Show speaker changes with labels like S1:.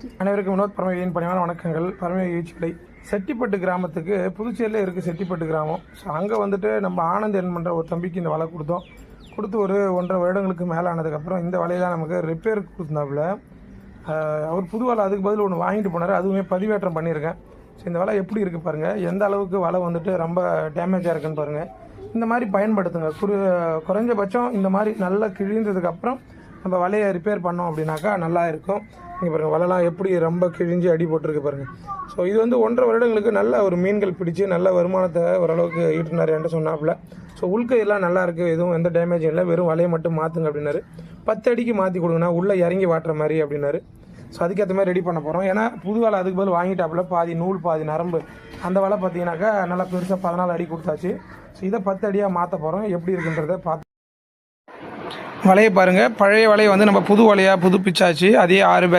S1: அனைவருக்கும் வினோத் பரமவியின் பணியான வணக்கங்கள். பரமவி ஈச்சுடை செட்டிப்பட்டு கிராமத்துக்கு புதுச்சேரியில் இருக்குது செட்டிப்பட்டு கிராமம். ஸோ அங்கே வந்துட்டு நம்ம ஆனந்த் என் பண்ணுற ஒரு தம்பிக்கு இந்த வலை கொடுத்தோம். கொடுத்து ஒரு ஒன்றரை வருடங்களுக்கு மேலே ஆனதுக்கப்புறம் இந்த வலையை நமக்கு ரிப்பேர் கொடுத்தாப்புல அவர் புது வலை அதுக்கு பதில் ஒன்று வாங்கிட்டு போனார். அதுவுமே பதிவேற்றம் பண்ணியிருக்கேன். ஸோ இந்த வலை எப்படி இருக்குது பாருங்கள் எந்த அளவுக்கு வலை வந்துட்டு ரொம்ப டேமேஜாக இருக்குன்னு பாருங்கள் இந்த மாதிரி பயன்படுத்துங்க. குறு குறைஞ்சபட்சம் இந்த மாதிரி நல்லா கிழிந்ததுக்கப்புறம் நம்ம வலையை ரிப்பேர் பண்ணோம் அப்படின்னாக்கா நல்லா இருக்கும். நீங்கள் பாருங்கள் வலைலாம் எப்படி ரொம்ப கிழிஞ்சு அடி போட்டிருக்கு பாருங்கள் ஸோ இது வந்து ஒன்றரை வருடங்களுக்கு நல்ல ஒரு மீன்கள் பிடிச்சி நல்ல வருமானத்தை ஓரளவுக்கு ஈட்டினார் என்று சொன்னாப்புல. ஸோ உள்கையெல்லாம் நல்லா இருக்குது எதுவும் எந்த டேமேஜும் இல்லை. வெறும் வலையை மட்டும் மாற்றுங்க அப்படின்னாரு. பத்து அடிக்கு மாற்றி கொடுங்கண்ணா உள்ளே இறங்கி வாட்டுற மாதிரி அப்படின்னாரு. ஸோ அதுக்கேற்ற மாதிரி ரெடி பண்ண போகிறோம் ஏன்னா புது வலை அதுக்கு பதில் வாங்கிட்டாப்புல. பாதி நூல் பாதி நரம்பு. அந்த வலை பார்த்தீங்கன்னாக்கா நல்லா பெருசாக பதினாலு அடி கொடுத்தாச்சு. ஸோ இதை பத்து அடியாக மாற்ற போகிறோம் எப்படி இருக்குன்றதை பார்த்து வலையை பாருங்கள் பழைய வலையை வந்து நம்ம புது வலையாக புதுப்பிச்சாச்சு அதே ஆறு